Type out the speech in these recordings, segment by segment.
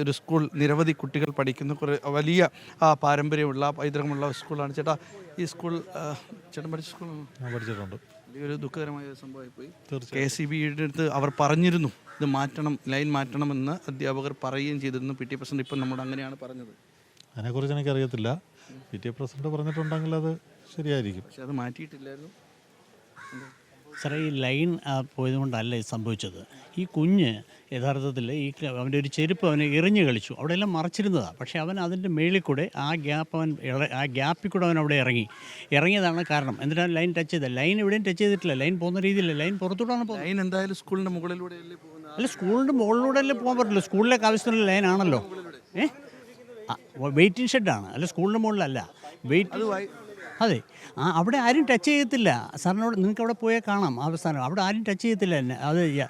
ഒരു സ്കൂൾ നിരവധി കുട്ടികൾ പഠിക്കുന്ന കുറേ വലിയ പാരമ്പര്യമുള്ള പൈതൃകമുള്ള സ്കൂളാണ്. ചേട്ടാ ഈ സ്കൂൾ ചേട്ടൻ പഠിച്ച സ്കൂളാണ് പഠിച്ചിട്ടുണ്ട്. വലിയൊരു ദുഃഖകരമായ ഒരു സംഭവമായി പോയി. കെ സി ബിയുടെ അടുത്ത് അവർ പറഞ്ഞിരുന്നു ഇത് മാറ്റണം ലൈൻ മാറ്റണമെന്ന് അധ്യാപകർ പറയുകയും ചെയ്തിരുന്നു. പി ടി പ്രസിഡന്റ് ഇപ്പം നമ്മുടെ അങ്ങനെയാണ് പറഞ്ഞത്. അതിനെക്കുറിച്ച് എനിക്കറിയത്തില്ല. പി ടി പ്രസിഡന്റ് പറഞ്ഞിട്ടുണ്ടെങ്കിൽ അത് ശരിയായിരിക്കും. പക്ഷെ അത് മാറ്റിയിട്ടില്ലായിരുന്നു. സാറേ ഈ ലൈൻ പോയത് പോയതുകൊണ്ടല്ല ഇത് സംഭവിച്ചത്. ഈ കുഞ്ഞ് യഥാർത്ഥത്തിൽ ഈ അവന്റെ ഒരു ചെരുപ്പ് അവനെ എറിഞ്ഞ് കളിച്ചു. അവിടെയെല്ലാം മറച്ചിരുന്നതാണ് പക്ഷേ അവൻ അതിന്റെ മേളിൽ കൂടെ ആ ഗ്യാപ്പ് അവൻ ആ ഗ്യാപ്പിൽ കൂടെ അവൻ അവിടെ ഇറങ്ങി. ഇറങ്ങിയതാണ് കാരണം. എന്നിട്ടാണ് ലൈൻ ടച്ച് ചെയ്തത്. ലൈൻ എവിടെയും ടച്ച് ചെയ്തിട്ടില്ല. ലൈൻ പോകുന്ന രീതിയില്ല ലൈൻ പുറത്തോട്ടാണ് പോകുന്നത്. ലൈൻ എന്തായാലും സ്കൂളിന്റെ മുകളിലൂടെ അല്ലേ സ്കൂളിന്റെ മുകളിലൂടെ അല്ലേ പോകാൻ പറ്റില്ല. സ്കൂളിലേക്ക് ആവശ്യത്തിനുള്ള ലൈൻ ആണല്ലോ. ഏ? വെയിറ്റിംഗ് ഷെഡാണ്. അല്ല സ്കൂളിന്റെ മുകളിലല്ല. വെയിറ്റ് അതെ. ആ അവിടെ ആരും ടച്ച് ചെയ്യത്തില്ല. സാറിനോട് നിങ്ങൾക്ക് അവിടെ പോയാൽ കാണാം സ്ഥാനം അവിടെ ആരും ടച്ച് ചെയ്യത്തില്ല എന്നെ. അത്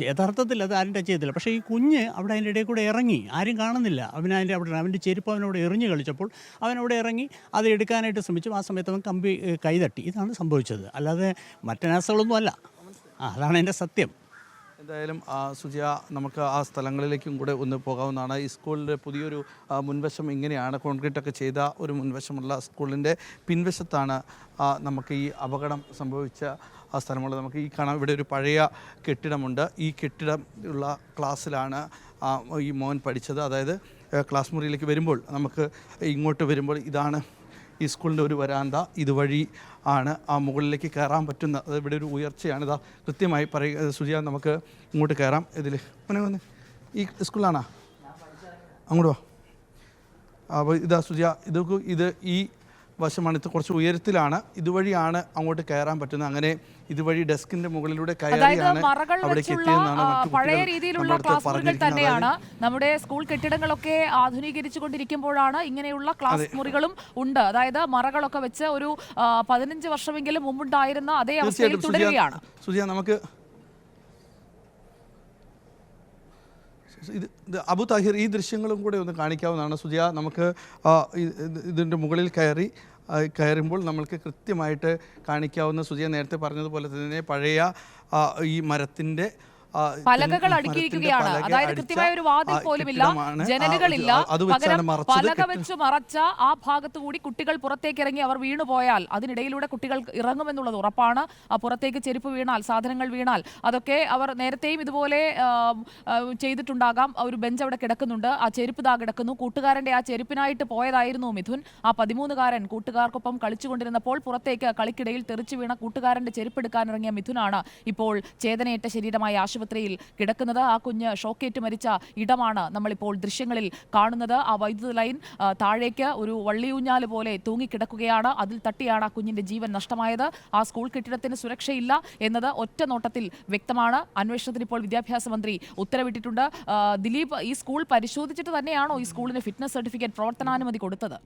യഥാർത്ഥത്തിൽ അത് ആരും ടച്ച് ചെയ്യത്തില്ല. പക്ഷേ ഈ കുഞ്ഞ് അവിടെ അതിന്റെ ഇടയിൽ കൂടെ ഇറങ്ങി. ആരും കാണുന്നില്ല. അവൻ അതിന്റെ അവിടെ അവന്റെ ചെരുപ്പ് അവനോട് എറിഞ്ഞ് കളിച്ചപ്പോൾ അവനവിടെ ഇറങ്ങി അത് എടുക്കാനായിട്ട് ശ്രമിച്ചു. ആ സമയത്ത് അവൻ കമ്പി കൈതട്ടി ഇതാണ് സംഭവിച്ചത്. അല്ലാതെ മറ്റനാസകളൊന്നും അല്ല. അതാണ് എന്റെ സത്യം. എന്തായാലും സുജിയ നമുക്ക് ആ സ്ഥലങ്ങളിലേക്കും കൂടെ ഒന്ന് പോകാവുന്നതാണ്. ഈ സ്കൂളിന്റെ പുതിയൊരു മുൻവശം ഇങ്ങനെയാണ്. കോൺക്രീറ്റ് ഒക്കെ ചെയ്ത ഒരു മുൻവശമുള്ള സ്കൂളിന്റെ പിൻവശത്താണ് നമുക്ക് ഈ അപകടം സംഭവിച്ച ആ സ്ഥലമുള്ളത്. നമുക്ക് ഈ കാണാം ഇവിടെ ഒരു പഴയ കെട്ടിടമുണ്ട്. ഈ കെട്ടിടം ഉള്ള ക്ലാസ്സിലാണ് ഈ മോൻ പഠിച്ചത്. അതായത് ക്ലാസ് മുറിയിലേക്ക് വരുമ്പോൾ നമുക്ക് ഇങ്ങോട്ട് വരുമ്പോൾ ഇതാണ് ഈ സ്കൂളിന്റെ ഒരു വരാന്ത ഇതുവഴി ആണ് ആ മുകളിലേക്ക് കയറാൻ പറ്റുന്ന അത് ഇവിടെ ഒരു ഉയർച്ചയാണ്. ഇതാ കൃത്യമായി പറയുക സുജിയ നമുക്ക് ഇങ്ങോട്ട് കയറാം. ഇതിൽ പിന്നെ വന്ന്. ഈ സ്കൂളിലാണോ? അങ്ങോട്ട് വാ. അപ്പോൾ ഇതാ സുജിയ ഇത് ഇത് ഈ വശമാണ്. ഇത് കുറച്ച് ഉയരത്തിലാണ്. ഇതുവഴിയാണ് അങ്ങോട്ട് കയറാൻ പറ്റുന്നത്. അങ്ങനെ ഇതുവഴി ഡെസ്കിന്റെ മുകളിലൂടെ അതായത് കയറിയാണ് മറകൾ അവിടേക്ക് എത്തിയെന്നാണ് പഴയ രീതിയിലുള്ള ക്ലാസ് മുറികൾ തന്നെയാണ്. നമ്മുടെ സ്കൂൾ കെട്ടിടങ്ങളൊക്കെ ആധുനീകരിച്ചു കൊണ്ടിരിക്കുമ്പോഴാണ് ഇങ്ങനെയുള്ള ക്ലാസ് മുറികളും ഉണ്ട്. അതായത് മറകളൊക്കെ വെച്ച് ഒരു പതിനഞ്ച് വർഷമെങ്കിലും മുമ്പുണ്ടായിരുന്ന അതേ അവസ്ഥയിൽ തുടരുകയാണ്. സുജിയ നമുക്ക് ഇത് ഇത് അബു താഹിർ ഈ ദൃശ്യങ്ങളും കൂടെ ഒന്ന് കാണിക്കാവുന്നതാണ്. സുജിയ നമുക്ക് ഇതിന്റെ മുകളിൽ കയറി. കയറുമ്പോൾ നമ്മൾക്ക് കൃത്യമായിട്ട് കാണിക്കാവുന്ന സുജയ നേരത്തെ പറഞ്ഞതുപോലെ തന്നെ പഴയ ഈ മരത്തിന്റെ പലകകൾ അടുക്കിയിരിക്കുകയാണ്. അതായത് കൃത്യമായ ഒരു വാതിൽ പോലുമില്ല. ജനലുകളില്ല പകരം പലക വെച്ച് മറച്ച ആ ഭാഗത്ത് കൂടി കുട്ടികൾ പുറത്തേക്ക് ഇറങ്ങി അവർ വീണുപോയാൽ അതിനിടയിലൂടെ കുട്ടികൾ ഇറങ്ങുമെന്നുള്ളത് ഉറപ്പാണ്. ആ പുറത്തേക്ക് ചെരുപ്പ് വീണാൽ സാധനങ്ങൾ വീണാൽ അതൊക്കെ അവർ നേരത്തെയും ഇതുപോലെ ചെയ്തിട്ടുണ്ടാകാം. ഒരു ബെഞ്ച് അവിടെ കിടക്കുന്നുണ്ട്. ആ ചെരുപ്പ് ദാ കിടക്കുന്നു. കൂട്ടുകാരന്റെ ആ ചെരുപ്പിനായിട്ട് പോയതായിരുന്നു മിഥുൻ. ആ പതിമൂന്നുകാരൻ കൂട്ടുകാർക്കൊപ്പം കളിച്ചുകൊണ്ടിരുന്നപ്പോൾ പുറത്തേക്ക് കളിക്കിടയിൽ തെറിച്ചു വീണ കൂട്ടുകാരന്റെ ചെരുപ്പ് എടുക്കാനിറങ്ങിയ മിഥുനാണ് ഇപ്പോൾ ചേതനയേറ്റ ശരീരമായി ആശുപത്രിയിൽ കിടക്കുന്നത്. ആ കുഞ്ഞ് ഷോക്കേറ്റ് മരിച്ച ഇടമാണ് നമ്മളിപ്പോൾ ദൃശ്യങ്ങളിൽ കാണുന്നത്. ആ വൈദ്യുത ലൈൻ താഴേക്ക് ഒരു വള്ളിയൂഞ്ഞാൽ പോലെ തൂങ്ങിക്കിടക്കുകയാണ്. അതിൽ തട്ടിയാണ് ആ കുഞ്ഞിന്റെ ജീവൻ നഷ്ടമായത്. ആ സ്കൂൾ കെട്ടിടത്തിന് സുരക്ഷയില്ല എന്നത് ഒറ്റ നോട്ടത്തിൽ വ്യക്തമാണ്. അന്വേഷണത്തിന് ഇപ്പോൾ വിദ്യാഭ്യാസ മന്ത്രി ഉത്തരവിട്ടിട്ടുണ്ട്. ദിലീപ് ഈ സ്കൂൾ പരിശോധിച്ചിട്ട് തന്നെയാണോ ഈ സ്കൂളിന് ഫിറ്റ്നസ് സർട്ടിഫിക്കറ്റ് പ്രവർത്തനാനുമതി കൊടുത്തത്?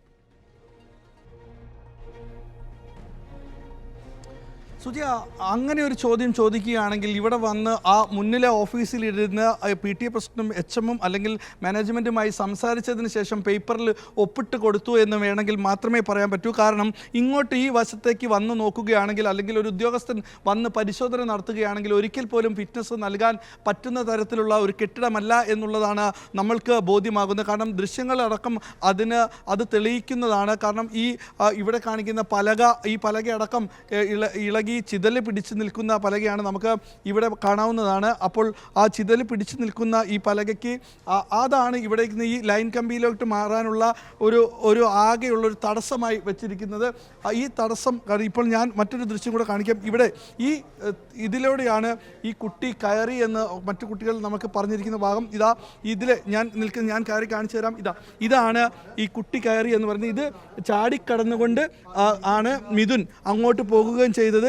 സുജിയ അങ്ങനെ ഒരു ചോദ്യം ചോദിക്കുകയാണെങ്കിൽ ഇവിടെ വന്ന് ആ മുന്നിലെ ഓഫീസിലിരുന്ന് പി ടി എ പ്രസിഡന്റും എച്ച് എമ്മും അല്ലെങ്കിൽ മാനേജ്മെന്റുമായി സംസാരിച്ചതിന് ശേഷം പേപ്പറിൽ ഒപ്പിട്ട് കൊടുത്തു എന്ന് വേണമെങ്കിൽ മാത്രമേ പറയാൻ പറ്റൂ. കാരണം ഇങ്ങോട്ട് ഈ വശത്തേക്ക് വന്ന് നോക്കുകയാണെങ്കിൽ അല്ലെങ്കിൽ ഒരു ഉദ്യോഗസ്ഥൻ വന്ന് പരിശോധന നടത്തുകയാണെങ്കിൽ ഒരിക്കൽ പോലും ഫിറ്റ്നസ് നൽകാൻ പറ്റുന്ന തരത്തിലുള്ള ഒരു കെട്ടിടമല്ല എന്നുള്ളതാണ് നമ്മൾക്ക് ബോധ്യമാകുന്നത്. കാരണം ദൃശ്യങ്ങളടക്കം അതിന് അത് തെളിയിക്കുന്നതാണ്. കാരണം ഈ ഇവിടെ കാണിക്കുന്ന പലക ഈ പലകയടക്കം ഏ, ഇള ചിതൽ പിടിച്ച് നിൽക്കുന്ന പലകയാണ് നമുക്ക് ഇവിടെ കാണാവുന്നതാണ്. അപ്പോൾ ആ ചിതൽ പിടിച്ച് നിൽക്കുന്ന ഈ പലകയ്ക്ക് അതാണ് ഇവിടെ ഈ ലൈൻ കമ്പിയിലോട്ട് മാറാനുള്ള ഒരു ഒരു ആകെയുള്ള ഒരു തടസ്സമായി വെച്ചിരിക്കുന്നത്. ഈ തടസ്സം ഇപ്പോൾ ഞാൻ മറ്റൊരു ദൃശ്യം കൂടെ കാണിക്കാം. ഇവിടെ ഈ ഇതിലൂടെയാണ് ഈ കുട്ടി കയറി എന്ന് മറ്റു കുട്ടികൾ നമുക്ക് പറഞ്ഞിരിക്കുന്ന ഭാഗം. ഇതാ ഇതിൽ ഞാൻ നിൽക്കുന്ന ഞാൻ കയറി കാണിച്ചു തരാം. ഇതാ ഇതാണ് ഈ കുട്ടി കയറി എന്ന് പറഞ്ഞത് ഇത് ചാടിക്കടന്നുകൊണ്ട് ആണ് മിഥുൻ അങ്ങോട്ട് പോകുകയും ചെയ്തത്.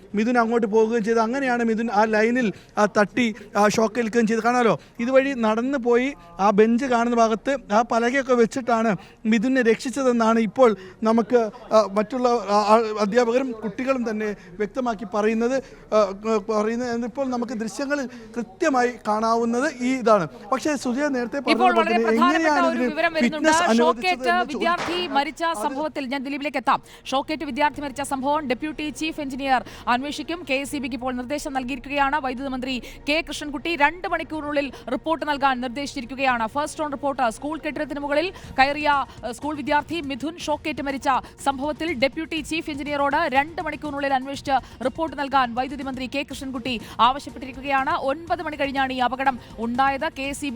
മിഥുൻ അങ്ങോട്ട് പോകുകയും ചെയ്തു. അങ്ങനെയാണ് മിഥുൻ ആ ലൈനിൽ ആ തട്ടി ആ ഷോക്ക് ഏൽക്കുകയും ചെയ്ത് കാണാമല്ലോ ഇതുവഴി നടന്നു പോയി ആ ബെഞ്ച് കാണുന്ന ഭാഗത്ത് ആ പലകയൊക്കെ വെച്ചിട്ടാണ് മിഥുനെ രക്ഷിച്ചതെന്നാണ് ഇപ്പോൾ നമുക്ക് മറ്റുള്ള അധ്യാപകരും കുട്ടികളും തന്നെ വ്യക്തമാക്കി പറയുന്നത് പറയുന്നത് ഇപ്പോൾ നമുക്ക് ദൃശ്യങ്ങളിൽ കൃത്യമായി കാണാവുന്നത് ഈ ഇതാണ്. പക്ഷേ സുജയ നേരത്തെ. വിദ്യാർത്ഥി മരിച്ച സംഭവത്തിൽ ഞാൻ ദിലീപിലേക്ക് എത്താം. ഷോക്കേറ്റ് വിദ്യാർത്ഥി മരിച്ച സംഭവം ഡെപ്യൂട്ടി ചീഫ് എഞ്ചിനീയർ അന്വേഷിക്കും. കെ എസ് ഇപ്പോൾ നിർദ്ദേശം നൽകിയിരിക്കുകയാണ്. വൈദ്യുതി മന്ത്രി കെ കൃഷ്ണൻകുട്ടി രണ്ട് മണിക്കൂറിനുള്ളിൽ റിപ്പോർട്ട് നൽകാൻ നിർദ്ദേശിച്ചിരിക്കുകയാണ്. ഫസ്റ്റ് ഓൺ റിപ്പോർട്ട് സ്കൂൾ കെട്ടിടത്തിന് മുകളിൽ കയറിയ സ്കൂൾ വിദ്യാർത്ഥി മിഥുൻ ഷോക്കേറ്റ് മരിച്ച സംഭവത്തിൽ ഡെപ്യൂട്ടി ചീഫ് എഞ്ചിനീയറോട് രണ്ട് മണിക്കൂറിനുള്ളിൽ അന്വേഷിച്ച് റിപ്പോർട്ട് നൽകാൻ വൈദ്യുതി മന്ത്രി കെ കൃഷ്ണൻകുട്ടി ആവശ്യപ്പെട്ടിരിക്കുകയാണ്. ഒൻപത് മണി കഴിഞ്ഞാണ് ഈ അപകടം ഉണ്ടായത്. കെ എസ്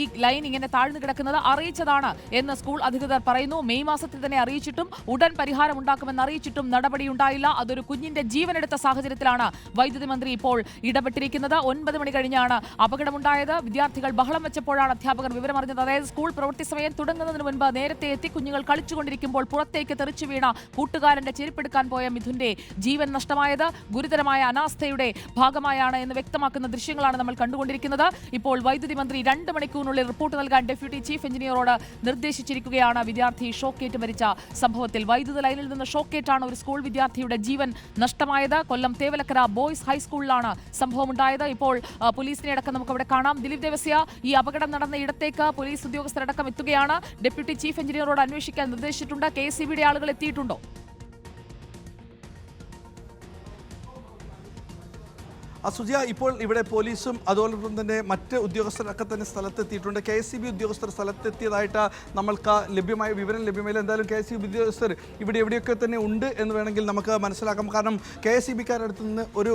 ഈ ലൈൻ ഇങ്ങനെ താഴ്ന്നു കിടക്കുന്നത് അറിയിച്ചതാണ് എന്ന് സ്കൂൾ അധികൃതർ പറയുന്നു. മെയ് മാസത്തിൽ തന്നെ അറിയിച്ചിട്ടും ഉടൻ പരിഹാരം ഉണ്ടാക്കുമെന്ന് അറിയിച്ചിട്ടും നടപടിയുണ്ടായില്ല അതൊരു കുഞ്ഞിന്റെ ജീവനെടുത്ത സാഹചര്യത്തിലാണ് വൈദ്യുതി മന്ത്രി ഇപ്പോൾ ഇടപെട്ടിരിക്കുന്നത്. ഒൻപത് മണി കഴിഞ്ഞാണ് അപകടമുണ്ടായത്. വിദ്യാർത്ഥികൾ ബഹളം വെച്ചപ്പോഴാണ് അധ്യാപകർ വിവരമറിഞ്ഞത്. അതായത് സ്കൂൾ പ്രവൃത്തി സമയം തുടങ്ങുന്നതിന് മുൻപ് നേരത്തെ എത്തി കുഞ്ഞുങ്ങൾ കളിച്ചുകൊണ്ടിരിക്കുമ്പോൾ പുറത്തേക്ക് തെറിച്ചു വീണ കൂട്ടുകാരന്റെ ചെരുപ്പെടുക്കാൻ പോയ മിഥുന്റെ ജീവൻ നഷ്ടമായത്. ഗുരുതരമായ അനാസ്ഥയുടെ ഭാഗമായാണ് എന്ന് വ്യക്തമാക്കുന്ന ദൃശ്യങ്ങളാണ് നമ്മൾ കണ്ടുകൊണ്ടിരിക്കുന്നത്. ഇപ്പോൾ വൈദ്യുതി മന്ത്രി രണ്ട് മണിക്കൂറിനുള്ളിൽ റിപ്പോർട്ട് നൽകാൻ ഡെപ്യൂട്ടി ചീഫ് എഞ്ചിനീയറോട് നിർദ്ദേശിച്ചിരിക്കുകയാണ് വിദ്യാർത്ഥി ഷോക്കേറ്റ് മരിച്ച സംഭവത്തിൽ. വൈദ്യുത ലൈനിൽ നിന്ന് ഷോക്കേറ്റാണ് ഒരു സ്കൂൾ വിദ്യാർത്ഥിയുടെ ജീവൻ നഷ്ടമായത്. കൊല്ലം തേവലക്കര ബോയ്സ് ഹൈസ്കൂളിലാണ് സംഭവം ഉണ്ടായത് ഇപ്പോൾ പോലീസിനെ അടക്കം നമുക്ക് അവിടെ കാണാം. ദിലീപ് ദേവസ്യ ഈ അപകടം നടന്ന ഇടത്തേക്ക് പോലീസ് ഉദ്യോഗസ്ഥരടക്കം എത്തുകയാണ്. ഡെപ്യൂട്ടി ചീഫ് എഞ്ചിനീയറോട് അന്വേഷിക്കാൻ നിർദ്ദേശിച്ചിട്ടുണ്ട്. കെ ആളുകൾ എത്തിയിട്ടുണ്ടോ? അസുജിയ ഇപ്പോൾ ഇവിടെ പോലീസും അതോടൊപ്പം തന്നെ മറ്റ് ഉദ്യോഗസ്ഥരൊക്കെ തന്നെ സ്ഥലത്തെത്തിയിട്ടുണ്ട്. കെ എസ് സി ബി ഉദ്യോഗസ്ഥർ സ്ഥലത്തെത്തിയതായിട്ട് നമ്മൾക്ക് ലഭ്യമായ വിവരം ലഭ്യമായില്ല. എന്തായാലും കെ എസ് സി ബി ഉദ്യോഗസ്ഥർ ഇവിടെ എവിടെയൊക്കെ തന്നെ ഉണ്ട് എന്ന് വേണമെങ്കിൽ നമുക്ക് മനസ്സിലാക്കാം. കാരണം കെ എസ് സി ബിക്കാരുടെ അടുത്ത് നിന്ന് ഒരു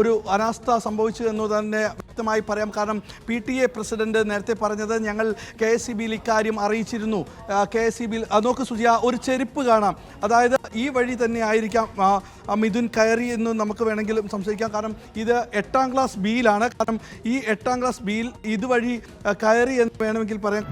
ഒരു അനാസ്ഥ സംഭവിച്ചു എന്ന് തന്നെ വ്യക്തമായി പറയാം. കാരണം പി ടി എ പ്രസിഡന്റ് നേരത്തെ പറഞ്ഞത് ഞങ്ങൾ കെ എസ് സി ബിയിൽ ഇക്കാര്യം അറിയിച്ചിരുന്നു. കെ എസ് സി ബിയിൽ നോക്ക് സുജിയ ഒരു ചെരുപ്പ് കാണാം. അതായത് ഈ വഴി തന്നെ ആയിരിക്കാം മിഥുൻ കയറി എന്ന് നമുക്ക് വേണമെങ്കിലും സംശയിക്കാം. കാരണം ഇത് എട്ടാം ക്ലാസ് ബിയിലാണ്. കാരണം ഈ എട്ടാം ക്ലാസ് ബിയിൽ ഇതുവഴി കയറി എന്ന് വേണമെങ്കിൽ പറയാം.